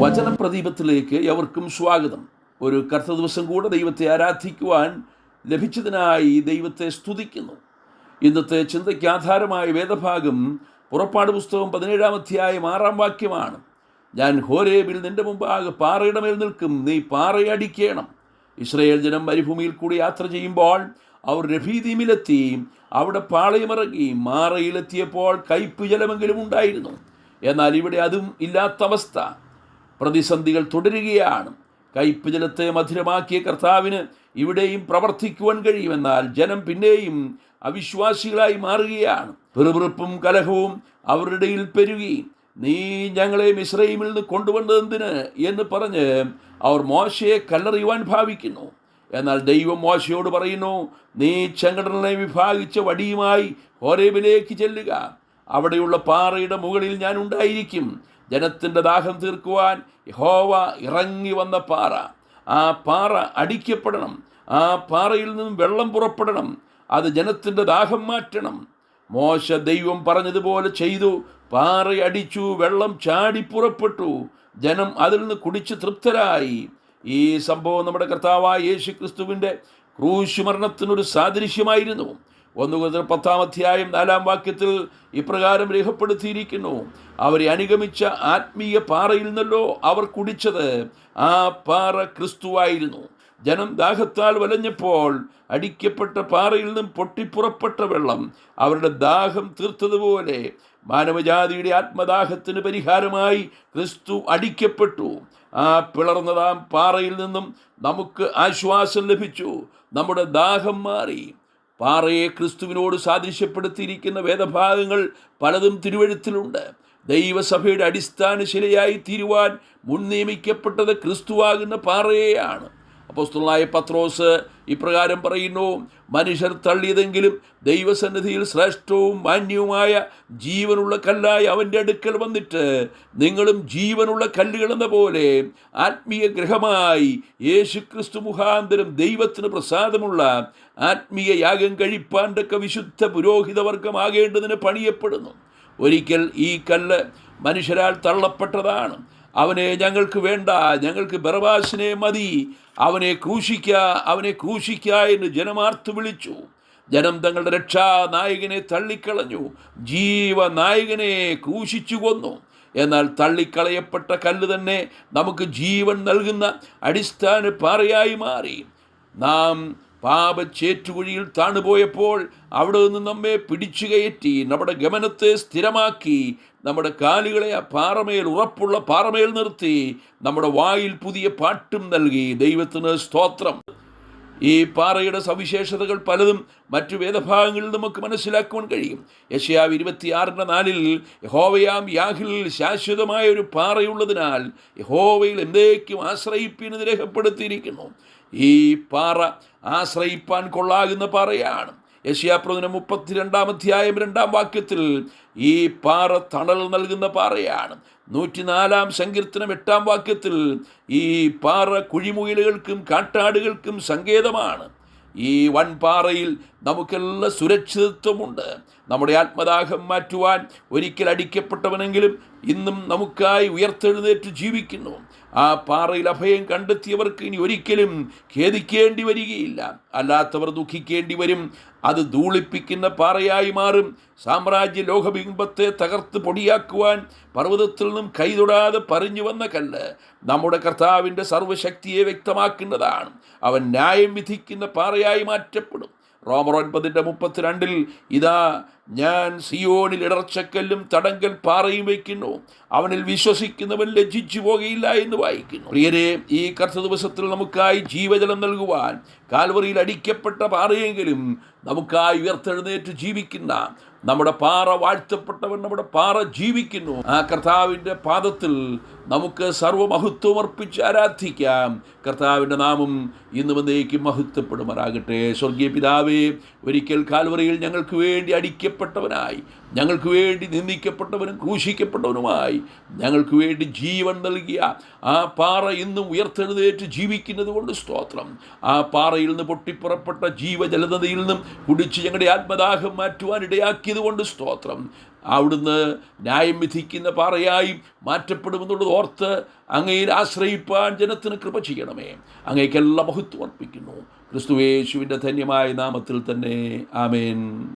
വചനപ്രദീപത്തിലേക്ക് എവർക്കും സ്വാഗതം. ഒരു കർത്ത ദിവസം കൂടെ ദൈവത്തെ ആരാധിക്കുവാൻ ലഭിച്ചതിനായി ദൈവത്തെ സ്തുതിക്കുന്നു. ഇന്നത്തെ ചിന്തയ്ക്ക് ആധാരമായ വേദഭാഗം പുറപ്പാട് പുസ്തകം പതിനേഴാം അധ്യായം ആറാം വാക്യമാണ്. ഞാൻ ഹോരേബിൽ നിന്റെ മുമ്പാകെ പാറയുടെ മേൽ നിൽക്കും നീ പാറയടിക്കണം ഇസ്രയേൽ ജനം മരുഭൂമിയിൽ കൂടി യാത്ര ചെയ്യുമ്പോൾ അവർ രഫീദീമിലെത്തി അവിടെ പാളയമിറങ്ങി മാറയിലെത്തിയപ്പോൾ കയ്പ് ജലമെങ്കിലും ഉണ്ടായിരുന്നു. എന്നാൽ ഇവിടെ അതും ഇല്ലാത്ത അവസ്ഥ. പ്രതിസന്ധികൾ തുടരുകയാണ്. കയ്പ് ജലത്തെ മധുരമാക്കിയ കർത്താവിന് ഇവിടെയും പ്രവർത്തിക്കുവാൻ കഴിയുമെന്നാൽ ജനം പിന്നെയും അവിശ്വാസികളായി മാറുകയാണ്. പെറുപിറുപ്പും കലഹവും അവരുടെ ഇടയിൽ പെരുകി നീ ഞങ്ങളെ മിശ്രൈമിൽ നിന്ന് കൊണ്ടുവന്നതെന്തിന് എന്ന് പറഞ്ഞ് അവർ മോശയെ കല്ലെറിയുവാൻ ഭാവിക്കുന്നു. എന്നാൽ ദൈവം മോശയോട് പറയുന്നു നീ ചെങ്കടലിനെ വിഭാഗിച്ച വടിയുമായി ഹോരേബിലേക്ക് ചെല്ലുക. അവിടെയുള്ള പാറയുടെ മുകളിൽ ഞാൻ ഉണ്ടായിരിക്കും. ജനത്തിന്റെ ദാഹം തീർക്കുവാൻ യഹോവ ഇറങ്ങി വന്ന പാറ. ആ പാറ അടിക്കപ്പെടണം. ആ പാറയിൽ നിന്നും വെള്ളം പുറപ്പെടണം. അത് ജനത്തിന്റെ ദാഹം മാറ്റണം. മോശ ദൈവം പറഞ്ഞതുപോലെ ചെയ്തു. പാറയടിച്ചു വെള്ളം ചാടി പുറപ്പെട്ടു. ജനം അതിൽ നിന്ന് കുടിച്ച് തൃപ്തരായി. ഈ സംഭവം നമ്മുടെ കർത്താവായ യേശു ക്രിസ്തുവിന്റെ ക്രൂശുമരണത്തിനൊരു സാദൃശ്യമായിരുന്നു. ഒന്ന് മുതൽ പത്താം അധ്യായം നാലാം വാക്യത്തിൽ ഇപ്രകാരം രേഖപ്പെടുത്തിയിരിക്കുന്നു. അവരെ അനുഗമിച്ച ആത്മീയ പാറയിൽ നിന്നല്ലോ അവർ കുടിച്ചത്. ആ പാറ ക്രിസ്തുവായിരുന്നു. ജനം ദാഹത്താൽ വലഞ്ഞപ്പോൾ അടിക്കപ്പെട്ട പാറയിൽ നിന്നും പൊട്ടിപ്പുറപ്പെട്ട വെള്ളം അവരുടെ ദാഹം തീർത്തതുപോലെ മാനവജാതിയുടെ ആത്മദാഹത്തിന് പരിഹാരമായി ക്രിസ്തു അടിക്കപ്പെട്ടു. ആ പിളർന്നതാം പാറയിൽ നിന്നും നമുക്ക് ആശ്വാസം ലഭിച്ചു. നമ്മുടെ ദാഹം മാറി. പാറയെ ക്രിസ്തുവിനോട് സാദൃശ്യപ്പെടുത്തിയിരിക്കുന്ന വേദഭാഗങ്ങൾ പലതും തിരുവഴുത്തിലുണ്ട്. ദൈവസഭയുടെ അടിസ്ഥാന ശിലയായി തീരുവാൻ മുൻ നിയമിക്കപ്പെട്ടത് ക്രിസ്തുവാകുന്ന പാറയെയാണ്. അപ്പോസ്തലനായ പത്രോസ് ഇപ്രകാരം പറയുന്നു മനുഷ്യർ തള്ളിയതെങ്കിലും ദൈവസന്നിധിയിൽ ശ്രേഷ്ഠവും മാന്യവുമായ ജീവനുള്ള കല്ലായി അവന്റെ അടുക്കൽ വന്നിട്ട് നിങ്ങളും ജീവനുള്ള കല്ലുകളെന്ന പോലെ ആത്മീയ ഗ്രഹമായി യേശുക്രിസ്തു മുഖാന്തരം ദൈവത്തിന് പ്രസാദമുള്ള ആത്മീയ യാഗം കഴിപ്പാണ്ടൊക്കെ വിശുദ്ധ പുരോഹിത വർഗമാകേണ്ടതിന് പണിയപ്പെടുന്നു. ഒരിക്കൽ ഈ കല്ല് മനുഷ്യരാൽ തള്ളപ്പെട്ടതാണ്. അവനെ ഞങ്ങൾക്ക് വേണ്ട ഞങ്ങൾക്ക് ബറബാസിനെ മതി. അവനെ ക്രൂശിക്ക അവനെ ക്രൂശിക്ക എന്ന് ജനമാർത്ത് വിളിച്ചു. ജനം തങ്ങളുടെ രക്ഷാ നായകനെ തള്ളിക്കളഞ്ഞു. ജീവനായകനെ ക്രൂശിച്ചു കൊന്നു. എന്നാൽ തള്ളിക്കളയപ്പെട്ട കല്ല് തന്നെ നമുക്ക് ജീവൻ നൽകുന്ന അടിസ്ഥാന പാറയായി മാറി. നാം പാപച്ചേറ്റുകുഴിയിൽ താണുപോയപ്പോൾ അവിടെ നിന്ന് നമ്മെ പിടിച്ചു കയറ്റി നമ്മുടെ ഗമനത്തെ സ്ഥിരമാക്കി നമ്മുടെ കാലുകളെ ആ പാറമേൽ ഉറപ്പുള്ള പാറമേൽ നിർത്തി നമ്മുടെ വായിൽ പുതിയ പാട്ടും നൽകി. ദൈവത്തിന് സ്തോത്രം. ഈ പാറയുടെ സവിശേഷതകൾ പലതും മറ്റു വേദഭാഗങ്ങളിൽ നമുക്ക് മനസ്സിലാക്കുവാൻ കഴിയും. യശയാവ് ഇരുപത്തിയാറിന്റെ നാലിൽ യഹോവയാം യാഹിൽ ശാശ്വതമായ ഒരു പാറയുള്ളതിനാൽ യഹോവയിൽ എന്തേക്കും ആശ്രയിപ്പിന് രേഖപ്പെടുത്തിയിരിക്കുന്നു. ഈ പാറ ആശ്രയിപ്പാൻ കൊള്ളാകുന്ന പാറയാണ്. യശയാപ്രവചനം മുപ്പത്തിരണ്ടാം അധ്യായം രണ്ടാം വാക്യത്തിൽ ഈ പാറ തണൽ നൽകുന്ന പാറയാണ്. നൂറ്റിനാലാം സങ്കീർത്തനം എട്ടാം വാക്യത്തിൽ ഈ പാറ കുഴിമുയിലുകൾക്കും കാട്ടാടുകൾക്കും സങ്കേതമാണ്. ഈ വൻപാറയിൽ നമുക്കെല്ലാം സുരക്ഷിതത്വമുണ്ട്. നമ്മുടെ ആത്മദാഹം മാറ്റുവാൻ ഒരിക്കൽ അടിക്കപ്പെട്ടവനെങ്കിലും ഇന്നും നമുക്കായി ഉയർത്തെഴുന്നേറ്റ് ജീവിക്കുന്നു. ആ പാറയിൽ അഭയം കണ്ടെത്തിയവർക്ക് ഇനി ഒരിക്കലും ഖേദിക്കേണ്ടി വരികയില്ല. അല്ലാത്തവർ ദുഃഖിക്കേണ്ടി വരും. അത് ധൂളിപ്പിക്കുന്ന പാറയായി മാറും. സാമ്രാജ്യ ലോകബിംബത്തെ തകർത്ത് പൊടിയാക്കുവാൻ പർവതത്തിൽ നിന്നും കൈതൊടാതെ പറഞ്ഞു വന്ന കല്ല് നമ്മുടെ കർത്താവിന്റെ സർവശക്തിയെ വ്യക്തമാക്കുന്നതാണ്. അവൻ ന്യായം വിധിക്കുന്ന പാറയായി മാറ്റപ്പെടും. റോമർ ഒൻപതിന്റെ മുപ്പത്തിരണ്ടിൽ ഇതാ ഞാൻ സിയോണിൽ ഇടർച്ചക്കല്ലും തടങ്കൽ പാറയും വയ്ക്കുന്നു. അവനിൽ വിശ്വസിക്കുന്നവൻ ലജ്ജിച്ചു പോകുകയില്ല എന്ന് വായിക്കുന്നു. പ്രിയരെ ഈ കർത്ത ദിവസത്തിൽ നമുക്കായി ജീവജലം നൽകുവാൻ കാൽവറിയിൽ അടിക്കപ്പെട്ട പാറയെങ്കിലും നമുക്കായി ഉയർത്തെഴുന്നേറ്റ് ജീവിക്കുന്ന നമ്മുടെ പാറ വാഴ്ത്തപ്പെട്ടവൻ നമ്മുടെ പാറ ജീവിക്കുന്നു. ആ കർത്താവിന്റെ പാദത്തിൽ നമുക്ക് സർവമഹത്വം അർപ്പിച്ച് ആരാധിക്കാം. കർത്താവിന്റെ നാമം ഇന്നും എന്നേക്കും മഹത്വപ്പെടുമാറാകട്ടെ. സ്വർഗീയ പിതാവേ ഒരിക്കൽ കാൽവറിയിൽ ഞങ്ങൾക്ക് വേണ്ടി അടിക്കപ്പെട്ടവനായി ഞങ്ങൾക്ക് വേണ്ടി നിന്ദിക്കപ്പെട്ടവനും ക്രൂശിക്കപ്പെട്ടവനുമായി ഞങ്ങൾക്ക് വേണ്ടി ജീവൻ നൽകിയ ആ പാറ ഇന്നും ഉയർത്തെഴുന്നേറ്റ് ജീവിക്കുന്നത് കൊണ്ട് സ്തോത്രം. ആ പാറയിൽ നിന്ന് പൊട്ടിപ്പുറപ്പെട്ട ജീവജലതയിൽ നിന്നും കുടിച്ച് ഞങ്ങളുടെ ആത്മദാഹം മാറ്റുവാൻ ഇടയാക്കിയത് കൊണ്ട് സ്തോത്രം. അവിടുന്ന് ന്യായം വിധിക്കുന്ന പാറയായി മാറ്റപ്പെടുമെന്നുള്ളത് ഓർത്ത് അങ്ങയിൽ ആശ്രയിപ്പാൻ ജനത്തിന് കൃപ ചെയ്യണമേ. അങ്ങേക്കെല്ലാം മഹത്വം അർപ്പിക്കുന്നു. ക്രിസ്തുവേശുവിന്റെ ധന്യമായ നാമത്തിൽ തന്നെ. ആമേൻ.